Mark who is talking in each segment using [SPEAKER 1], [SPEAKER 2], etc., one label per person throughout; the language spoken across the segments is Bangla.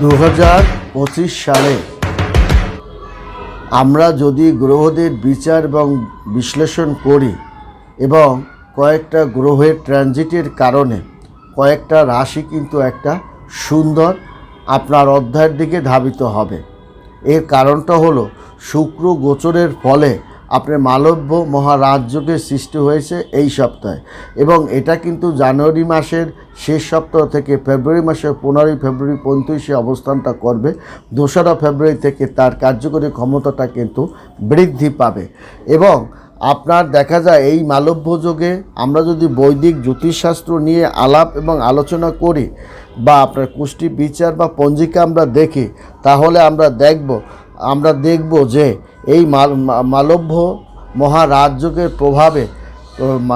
[SPEAKER 1] দু হাজার পঁচিশ সালে আমরা যদি গ্রহদের বিচার এবং বিশ্লেষণ করি এবং কয়েকটা গ্রহের ট্রানজিটের কারণে কয়েকটা রাশি কিন্তু একটা সুন্দর আপনার অধ্যায়ের দিকে ধাবিত হবে। এর কারণটা হলো শুক্র গোচরের ফলে আপনার মালব্য মহারাজ্যকে সৃষ্টি হয়েছে এই সপ্তাহে। এবং এটা কিন্তু জানুয়ারি মাসের শেষ সপ্তাহ থেকে ফেব্রুয়ারি মাসের পনেরোই ফেব্রুয়ারি পঁয়ত্রিশে অবস্থানটা করবে। দোসরা ফেব্রুয়ারি থেকে তার কার্যকরী ক্ষমতাটা কিন্তু বৃদ্ধি পাবে। এবং আপনার দেখা যায় এই মালব্য যোগে আমরা যদি বৈদিক জ্যোতিষশাস্ত্র নিয়ে আলাপ এবং আলোচনা করি বা আপনার কুষ্টি বিচার বা পঞ্জিকা আমরা দেখি, তাহলে আমরা দেখব আমরা দেখব যে এই মাল, মা- মালব্য মহারাজযোগের প্রভাবে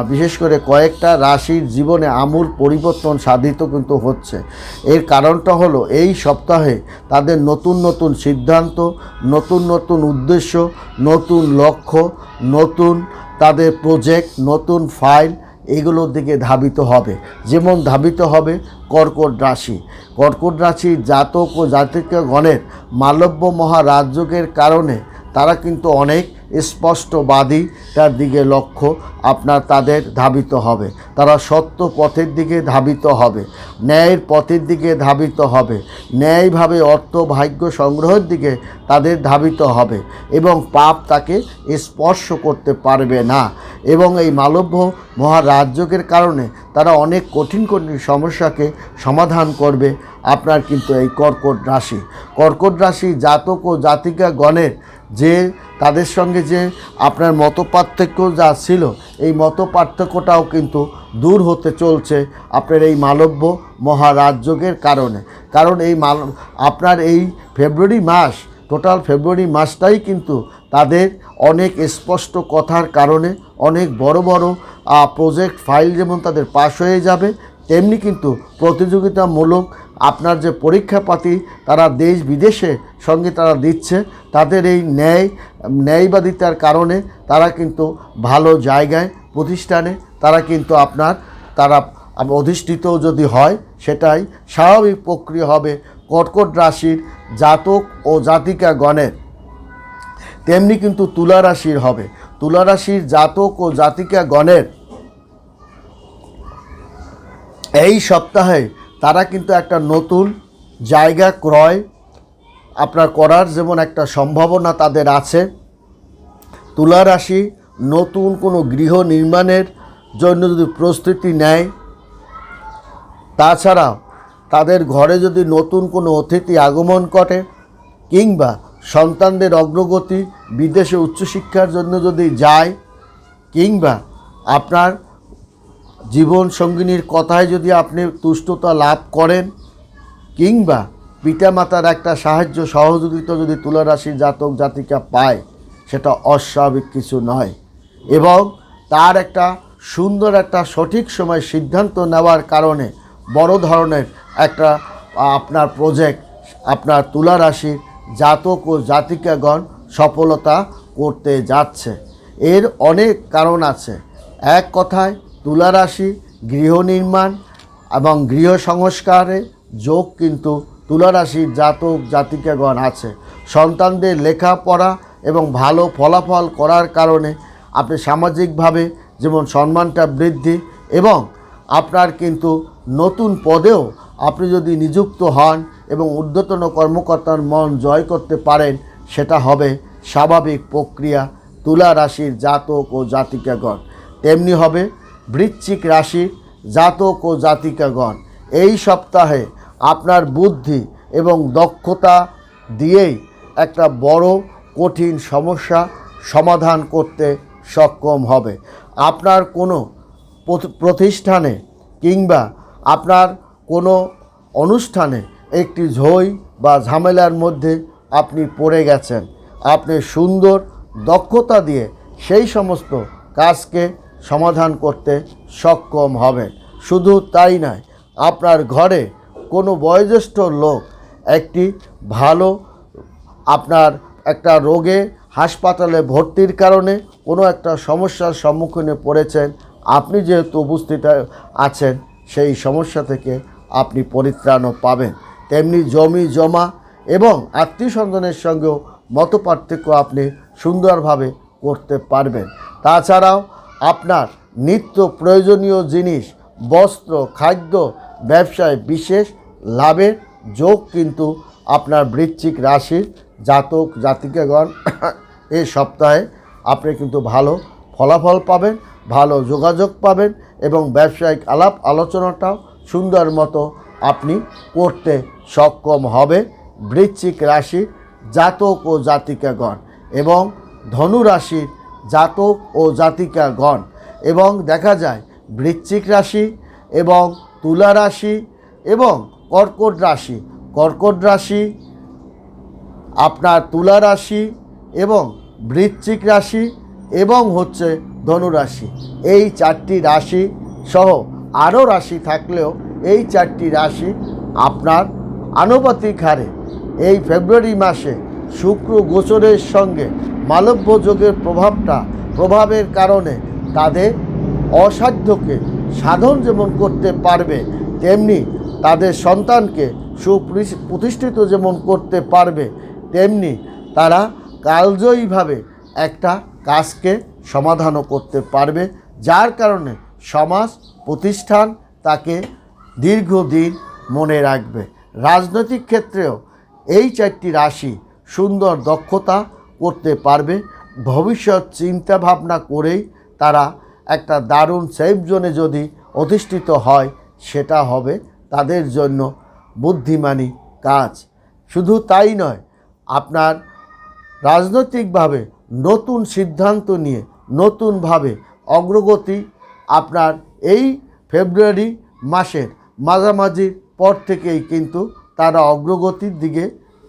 [SPEAKER 1] বিশেষ করে কয়েকটা রাশির জীবনে আমূল পরিবর্তন সাধিত কিন্তু হচ্ছে। এর কারণটা হলো এই সপ্তাহে তাদের নতুন নতুন সিদ্ধান্ত, নতুন নতুন উদ্দেশ্য, নতুন লক্ষ্য, নতুন তাদের প্রজেক্ট নতুন ফাইল এগুলোর দিকে ধাবিত হবে। যেমন ধাবিত হবে কর্কট রাশি। কর্কট রাশি জাতক ও জাতিকাগণের মালব্য মহারাজযোগের কারণে তারা কিন্তু অনেক স্পষ্টবাদী, তার দিকে লক্ষ্য আপনার তাদের ধাবিত হবে। তারা সত্য পথের দিকে ধাবিত হবে, ন্যায়ের পথের দিকে ধাবিত হবে, ন্যায়ভাবে অর্থ ভাগ্য সংগ্রহের দিকে তাদের ধাবিত হবে এবং পাপ তাকে স্পর্শ করতে পারবে না। এবং এই মালব্য মহারাজ্যকের কারণে তারা অনেক কঠিন কঠিন সমস্যাকে সমাধান করবে। আপনার কিন্তু এই কর্কট রাশি কর্কট রাশি জাতক ও জাতিকা গণের যে তাদের সঙ্গে যে আপনার মত পার্থক্য যা ছিল, এই মত পার্থক্যটাও কিন্তু দূর হতে চলছে আপনার এই মালব্য মহারাজযোগের কারণে। কারণ এই মাল, আপনার এই ফেব্রুয়ারি মাস, টোটাল ফেব্রুয়ারি মাসটাই কিন্তু তাদের অনেক স্পষ্ট কথার কারণে অনেক বড় বড় প্রজেক্ট ফাইল যেমন তাদের পাশ হয়ে যাবে, তেমনি কিন্তু প্রতিযোগিতামূলক আপনার যে পরীক্ষাপাতি তারা দেশ বিদেশে সঙ্গে তারা দিচ্ছে, তাদের এই ন্যায়, ন্যায়বাদিতার কারণে তারা কিন্তু ভালো জায়গায়, প্রতিষ্ঠানে তারা কিন্তু আপনার, তারা অধিষ্ঠিত যদি হয়, সেটাই স্বাভাবিক প্রক্রিয়া হবে কর্কট রাশির জাতক ও জাতিকা গণের তেমনি কিন্তু তুলা রাশির হবে। তুলা রাশির জাতক ও জাতিকা গণের এই সপ্তাহে তারা কিন্তু একটা নতুন জায়গা ক্রয় আপনার করার যেমন একটা সম্ভাবনা তাদের আছে। তুলা রাশি নতুন কোনো গৃহ নির্মাণের জন্য যদি প্রস্তুতি নেয়, তাছাড়া তাদের ঘরে যদি নতুন কোনো অতিথি আগমন করে কিংবা সন্তানদের অগ্রগতি বিদেশে উচ্চশিক্ষার জন্য যদি যায় কিংবা আপনার জীবন সঙ্গিনীর কথায় যদি আপনি তুষ্টতা লাভ করেন, কিংবা পিতামাতার একটা সাহায্য সহযোগিতা যদি তুলা রাশির জাতক জাতিকা পায়, সেটা অস্বাভাবিক কিছু নয়। এবং তার একটা সুন্দর একটা সঠিক সময় সিদ্ধান্ত নেওয়ার কারণে বড় ধরনের একটা, আপনার প্রজেক্ট আপনার তুলা রাশির জাতক ও জাতিকাগণ সফলতা করতে যাচ্ছে। এর অনেক কারণ আছে। এক কথায় তুলা রাশি গৃহ নির্মাণ এবং গৃহ সংস্কারে যোগ কিন্তু তুলা রাশির জাতক জাতিকাগণ আছে। সন্তানদের লেখাপড়া এবং ভালো ফলাফল করার কারণে আপনি সামাজিকভাবে যেমন সম্মানটা বৃদ্ধি এবং আপনার কিন্তু নতুন পদেও আপনি যদি নিযুক্ত হন এবং ঊর্ধ্বতন কর্মকর্তার মন জয় করতে পারেন, সেটা হবে স্বাভাবিক প্রক্রিয়া তুলা রাশির জাতক ও জাতিকাগণ। তেমনি হবে বৃশ্চিক রাশির জাতক ও জাতিকাগণ। এই সপ্তাহে আপনার বুদ্ধি এবং দক্ষতা দিয়েই একটা বড় কঠিন সমস্যা সমাধান করতে সক্ষম হবে। আপনার কোনো প্রতিষ্ঠানে কিংবা আপনার কোনো অনুষ্ঠানে একটি ঝই বা ঝামেলার মধ্যে আপনি পড়ে গেছেন। আপনি সুন্দর দক্ষতা দিয়ে সেই সমস্ত কাজকে সমাধান করতে সক্ষম হবেন শুধু তাই নয়, আপনার ঘরে কোনো বয়োজ্যেষ্ঠ লোক একটি ভালো আপনার একটা রোগে হাসপাতালে ভর্তির কারণে কোনো একটা সমস্যার সম্মুখীনে পড়েছেন, আপনি যেহেতু উপস্থিত আছেন, সেই সমস্যা থেকে আপনি পরিত্রাণও পাবেন। তেমনি জমি, জমা এবং আত্মীয় স্বজনের সঙ্গেও মত পার্থক্য আপনি সুন্দরভাবে করতে পারবেন। তাছাড়াও আপনার নিত্য প্রয়োজনীয় জিনিস, বস্ত্র, খাদ্য, ব্যবসায় বিশেষ লাভের যোগ কিন্তু আপনার বৃশ্চিক রাশির জাতক, জাতিকাগণ এই সপ্তাহে আপনি কিন্তু ভালো ফলাফল পাবেন, ভালো যোগাযোগ পাবেন এবং ব্যবসায়িক আলাপ আলোচনাটাও সুন্দর মতো আপনি করতে সক্ষম হবে বৃশ্চিক রাশির জাতক ও জাতিকাগণ এবং ধনু রাশির জাতক ও জাতিকাগণ। এবং দেখা যায় বৃশ্চিক রাশি এবং তুলা রাশি এবং কর্কট রাশি। কর্কট রাশি আপনার তুলা রাশি এবং বৃশ্চিক রাশি এবং হচ্ছে ধনুরাশি এই চারটি রাশি সহ আরও রাশি থাকলেও এই চারটি রাশি আপনার আনুপাতিক হারে। এই ফেব্রুয়ারি মাসে শুক্র গোচরের সঙ্গে মালব্য যোগের প্রভাবটা, প্রভাবের কারণে তাদের অসাধ্যকে সাধন যেমন করতে পারবে, তেমনি তাদের সন্তানকে সুপ্রতিষ্ঠিত যেমন করতে পারবে, তেমনি তারা কালজয়ীভাবে একটা কাজকে সমাধানও করতে পারবে, যার কারণে সমাজ প্রতিষ্ঠান তাকে দীর্ঘদিন মনে রাখবে। রাজনৈতিক ক্ষেত্রেও এই চারটি রাশি সুন্দর দক্ষতা করতে পারবে। ভবিষ্যৎ চিন্তা ভাবনা করেই তারা একটা দারুণ সেফ জোনে যদি অধিষ্ঠিত হয়, সেটা হবে তাদের জন্য বুদ্ধিমানী কাজ। শুধু তাই নয়, আপনার রাজনৈতিকভাবে নতুন সিদ্ধান্ত নিয়ে, নতুনভাবে অগ্রগতি আপনার এই ফেব্রুয়ারি মাসের মাঝামাঝির পর থেকেই কিন্তু তারা অগ্রগতির দিকে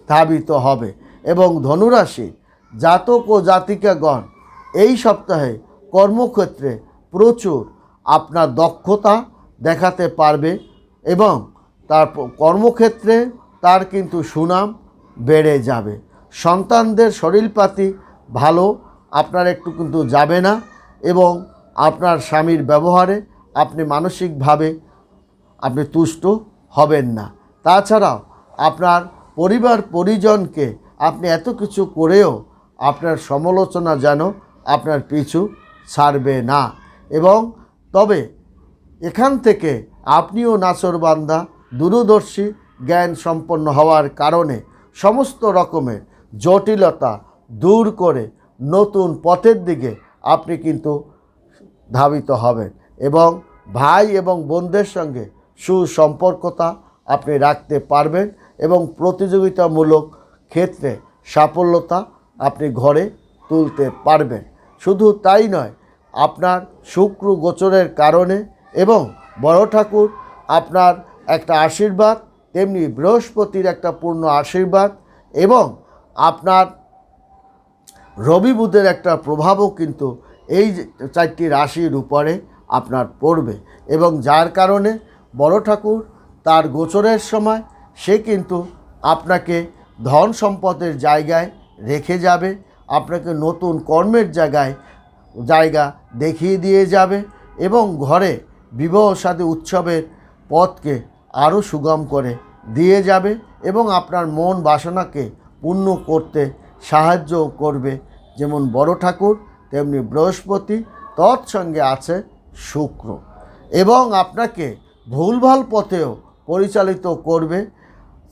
[SPEAKER 1] ধাবিত হবে। এবং ধনুরাশি জাতক ও জাতিকাগণ, এই সপ্তাহে কর্মক্ষেত্রে প্রচুর আপনার দক্ষতা দেখাতে পারবে এবং তার কর্মক্ষেত্রে তার কিন্তু সুনাম বেড়ে যাবে। সন্তানদের শরীরপাতি ভালো, আপনার একটু কিন্তু যাবে না এবং আপনার স্বামীর ব্যবহারে আপনি মানসিকভাবে আপনি তুষ্ট হবেন না। তাছাড়াও আপনার পরিবার পরিজনকে আপনি এত কিছু করেও আপনার সমালোচনা যেন আপনার পিছু ছাড়বে না। এবং তবে এখান থেকে আপনিও নাচরবান্ধা, দূরদর্শী জ্ঞান সম্পন্ন হওয়ার কারণে সমস্ত রকমের জটিলতা দূর করে নতুন পথের দিকে আপনি কিন্তু ধাবিত হবেন এবং ভাই এবং বোনদের সঙ্গে সুসম্পর্কতা আপনি রাখতে পারবেন এবং প্রতিযোগিতামূলক ক্ষেত্রে সাফল্যতা আপনি ঘরে তুলতে পারবেন। শুধু তাই নয়, আপনার শুক্র গোচরের কারণে এবং বড় ঠাকুর আপনার একটা আশীর্বাদ, তেমনি বৃহস্পতির একটা পূর্ণ আশীর্বাদ এবং আপনার রবি বুধের একটা প্রভাবও কিন্তু এই চারটি রাশির উপরে আপনার পড়বে এবং যার কারণে বড় ঠাকুর তার গোচরের সময় সে কিন্তু আপনাকে ধন সম্পদের জায়গায় রেখে যাবে, আপনাকে নতুন কর্মের জায়গায়, জায়গা দেখিয়ে দিয়ে যাবে এবং ঘরে বিবাহ সাথে উৎসবের পথকে আরও সুগম করে দিয়ে যাবে এবং আপনার মন বাসনাকে পূর্ণ করতে সাহায্য করবে। যেমন বড় ঠাকুর, তেমনি বৃহস্পতি, তৎসঙ্গে আছে শুক্র। এবং আপনাকে ভুলভাল পথেও পরিচালিত করবে,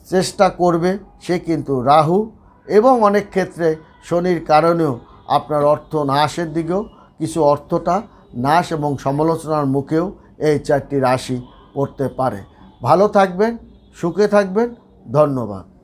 [SPEAKER 1] চেষ্টা করবে, সে কিন্তু রাহু। এবং অনেক ক্ষেত্রে শনির কারণেও আপনার অর্থ নাশের দিকেও কিছু অর্থটা নাশ এবং সমালোচনার মুখেও এই চারটি রাশি পড়তে পারে। ভালো থাকবেন, সুখে থাকবেন, ধন্যবাদ।